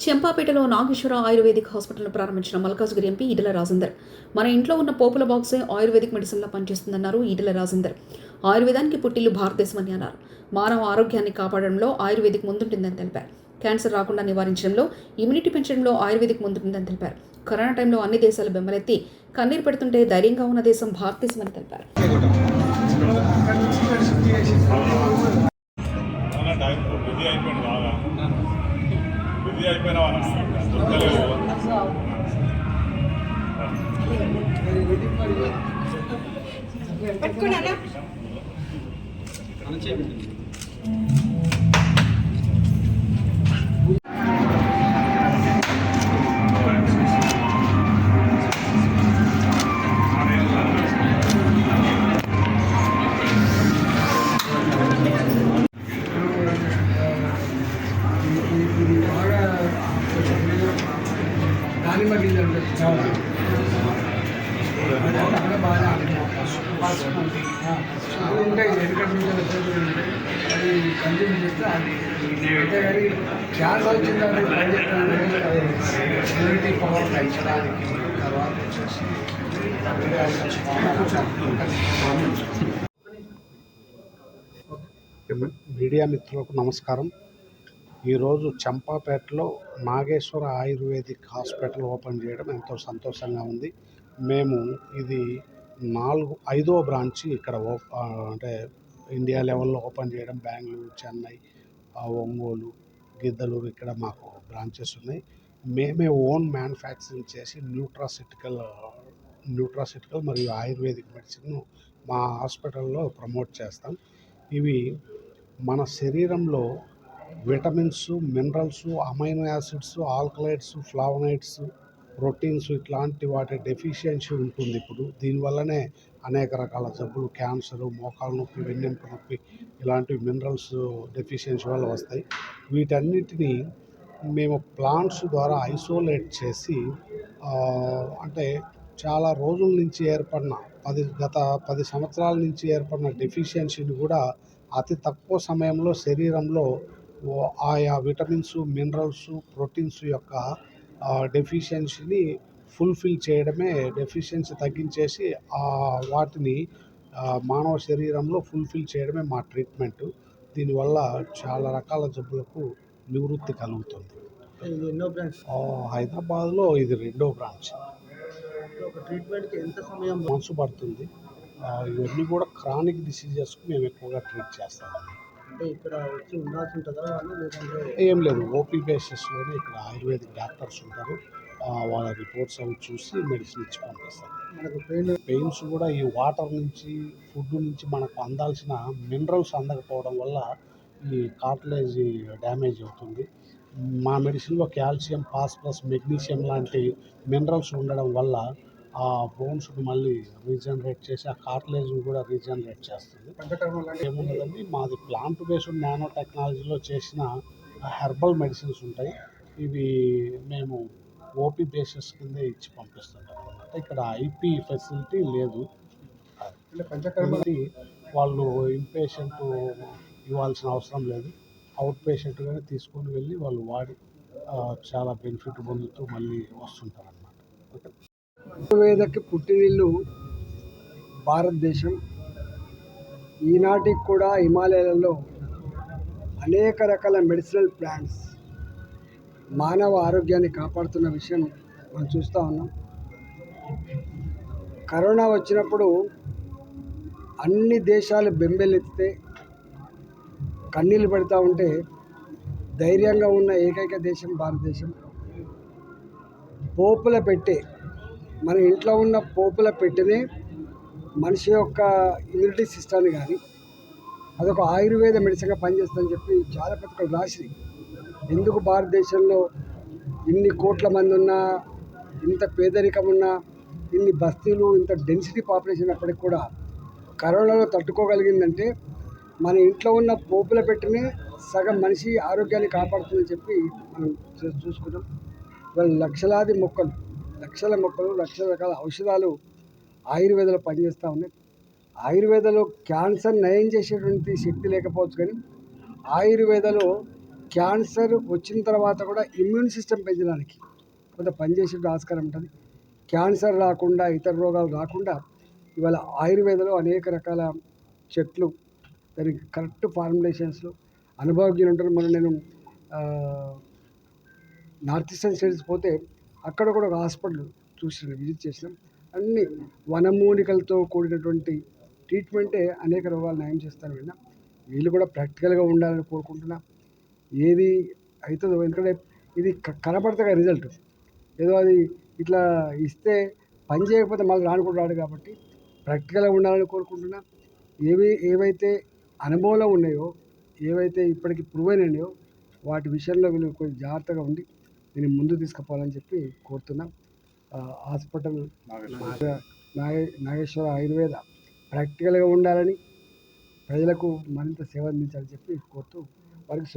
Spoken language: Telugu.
చెంపాపేటలో నాగేశ్వర ఆయుర్వేదిక్ హాస్పిటల్ను ప్రారంభించిన మల్కాజ్గిరి ఎంపీ ఈటెల రాజేందర్. మన ఇంట్లో ఉన్న పోపుల బాక్సే ఆయుర్వేదిక్ మెడిసిన్లా పనిచేస్తుందన్నారు ఈటెల రాజేందర్. ఆయుర్వేదానికి పుట్టిల్లు భారతదేశమని అన్నారు. మానవ ఆరోగ్యాన్ని కాపాడడంలో ఆయుర్వేదిక్ ముందుంటుందని తెలిపారు. క్యాన్సర్ రాకుండా నివారించడంలో ఇమ్యూనిటీ పెంచడంలో ఆయుర్వేదిక్ ముందుంటుందని తెలిపారు. కరోనా టైంలో అన్ని దేశాలు బెంబలెత్తి కన్నీరు పెడుతుంటే ధైర్యంగా ఉన్న దేశం భారతదేశమని తెలిపారు. అలా టైం బిజీ అయిపోయింది బిజీ అయిపోయినా దొరకలేవు గింజలు ఎందుకంటే అది చేస్తే అది వచ్చిందని పని ఇమ్యూనిటీ పవర్ పెంచడానికి తర్వాత మీడియా మిత్రులకు నమస్కారం. ఈరోజు చంపాపేటలో నాగేశ్వర ఆయుర్వేదిక్ హాస్పిటల్ ఓపెన్ చేయడం ఎంతో సంతోషంగా ఉంది. మేము ఇది నాలుగు ఐదో బ్రాంచ్ ఇక్కడ అంటే ఇండియా లెవెల్లో ఓపెన్ చేయడం బెంగళూరు చెన్నై ఒంగోలు గిద్దలూరు ఇక్కడ మాకు బ్రాంచెస్ ఉన్నాయి. మేమే ఓన్ మ్యానుఫ్యాక్చరింగ్ చేసి న్యూట్రాసిటికల్ న్యూట్రాసిటికల్ మరియు ఆయుర్వేదిక్ మెడిసిన్ను మా హాస్పిటల్లో ప్రమోట్ చేస్తాం. ఇవి మన శరీరంలో vitamins minerals amino acids alkaloids flavonoids proteins ఇట్లాంటి వాటి డెఫిషియన్సీ ఉంటుంది ఇప్పుడు. దీనివల్లనే అనేక రకాల జబ్బులు క్యాన్సర్ మోకాలు నొప్పి వెన్నెంపు నొప్పి ఇలాంటి మినరల్స్ డెఫిషియన్సీ వల్ల వస్తాయి. వీటన్నిటిని మేము ప్లాంట్స్ ద్వారా ఐసోలేట్ చేసి అంటే చాలా రోజుల నుంచి ఏర్పడిన పది గత పది సంవత్సరాల నుంచి ఏర్పడిన డెఫిషియన్సీని కూడా అతి తక్కువ సమయంలో శరీరంలో ఆయా విటమిన్స్ మినరల్స్ ప్రోటీన్స్ యొక్క డెఫిషియన్సీని ఫుల్ఫిల్ చేయడమే డెఫిషియన్సీ తగ్గించేసి ఆ వాటిని మానవ శరీరంలో ఫుల్ఫిల్ చేయడమే మా ట్రీట్మెంట్. దీనివల్ల చాలా రకాల జబ్బులకు నివృత్తి కలుగుతుంది. హైదరాబాద్లో ఇది రెండో బ్రాంచ్ ట్రీట్మెంట్కి ఎంత సమయం మనసు పడుతుంది. ఇవన్నీ కూడా క్రానిక్ డిసీజెస్కి మేము ఎక్కువగా ట్రీట్ చేస్తామండి. అంటే ఇక్కడ వచ్చి ఉండాల్సి ఉంటుందా ఏం లేదు. ఓపీ బేసిస్లోనే ఇక్కడ ఆయుర్వేదిక్ డాక్టర్స్ ఉంటారు. వాళ్ళ రిపోర్ట్స్ అవి చూసి మెడిసిన్ ఇచ్చి పంపిస్తారు. మనకు పెయిన్ పెయిన్స్ కూడా ఈ వాటర్ నుంచి ఫుడ్ నుంచి మనకు అందాల్సిన మినరల్స్ అందకపోవడం వల్ల ఈ కార్టిలేజ్ డ్యామేజ్ అవుతుంది. మా మెడిసిన్లో కాల్షియం ఫాస్ఫరస్ మెగ్నీషియం లాంటి మినరల్స్ ఉండడం వల్ల ఆ బోన్స్ మళ్ళీ రీజనరేట్ చేసి ఆ కార్టిలేజ్ కూడా రీజనరేట్ చేస్తుంది. ఏముండదండి మాది ప్లాంట్ బేస్డ్ నానో టెక్నాలజీలో చేసిన హెర్బల్ మెడిసిన్స్ ఉంటాయి. ఇవి మేము ఓపీ బేసిస్ కింద ఇచ్చి పంపిస్తుంటాం. అనమాట ఇక్కడ ఐపీ ఫెసిలిటీ లేదు. వాళ్ళు ఇంపేషెంట్ ఇవ్వాల్సిన అవసరం లేదు. అవుట్ పేషెంట్గానే తీసుకొని వెళ్ళి వాళ్ళు వాడి చాలా బెనిఫిట్ పొందుతూ మళ్ళీ వస్తుంటారు అనమాట ఓకే ఆయుర్వేదకి పుట్టినిల్లు భారతదేశం. ఈనాటికి కూడా హిమాలయాలలో అనేక రకాల మెడిసినల్ ప్లాంట్స్ మానవ ఆరోగ్యాన్ని కాపాడుతున్న విషయం మనం చూస్తూ ఉన్నాం. కరోనా వచ్చినప్పుడు అన్ని దేశాలు బెంబెలెత్తితే కన్నీళ్ళు పెడతా ఉంటే ధైర్యంగా ఉన్న ఏకైక దేశం భారతదేశం. పోపుల పెట్టే మన ఇంట్లో ఉన్న పోపుల పెట్టెనే మనిషి యొక్క ఇమ్యూనిటీ సిస్టాన్ని కానీ అదొక ఆయుర్వేద మెడిసిన్గా పనిచేస్తుందని చెప్పి చాలా పథకాలు రాసి ఎందుకు భారతదేశంలో ఇన్ని కోట్ల మంది ఉన్నా ఇంత పేదరికం ఉన్నా ఇన్ని బస్తీలు ఇంత డెన్సిటీ పాపులేషన్ అప్పటికి కూడా కరోనాలో తట్టుకోగలిగిందంటే మన ఇంట్లో ఉన్న పోపుల పెట్టినే సగం మనిషి ఆరోగ్యాన్ని కాపాడుతుందని చెప్పి మనం చూసుకున్నాం. ఇవాళ లక్షలాది మొక్కలు లక్షల మొక్కలు లక్షల రకాల ఔషధాలు ఆయుర్వేదలో పనిచేస్తూ ఉన్నాయి. ఆయుర్వేదలో క్యాన్సర్ నయం చేసేటువంటి శక్తి లేకపోవచ్చు కానీ ఆయుర్వేదలో క్యాన్సర్ వచ్చిన తర్వాత కూడా ఇమ్యూన్ సిస్టమ్ పెంచడానికి కొంత పనిచేసే ఆస్కారం ఉంటుంది. క్యాన్సర్ రాకుండా ఇతర రోగాలు రాకుండా ఇవాళ ఆయుర్వేదలో అనేక రకాల చెట్లు దానికి కరెక్ట్ ఫార్ములేషన్స్లో అనుభవజ్ఞులు ఉంటారు. మనం నేను నార్త్ ఈస్టర్న్ స్టేట్స్ పోతే అక్కడ కూడా ఒక హాస్పిటల్ చూసినాం విజిట్ చేసినాం. అన్ని వనమూలికలతో కూడినటువంటి ట్రీట్మెంటే అనేక రోగాలు నయం చేస్తాను విన్నా. వీళ్ళు కూడా ప్రాక్టికల్గా ఉండాలని కోరుకుంటున్నా. ఏది అవుతుందో ఎందుకంటే ఇది క- రిజల్ట్. ఏదో అది ఇట్లా ఇస్తే పని చేయకపోతే మళ్ళీ రాను కూడా రాడు కాబట్టి ప్రాక్టికల్గా ఉండాలని కోరుకుంటున్నా. ఏవి ఏవైతే అనుభవంలో ఉన్నాయో ఏవైతే ఇప్పటికి ప్రూవ్ అయినాయో వాటి విషయంలో వీళ్ళు కొంచెం జాగ్రత్తగా ఉండి దీన్ని ముందు తీసుకుపోవాలని చెప్పి కోరుతున్నాం. హాస్పిటల్ నాగ- నాగే- నాగేశ్వర ఆయుర్వేద ప్రాక్టికల్గా ఉండాలని ప్రజలకు మరింత సేవ అందించాలని చెప్పి కోరుతూ వారికి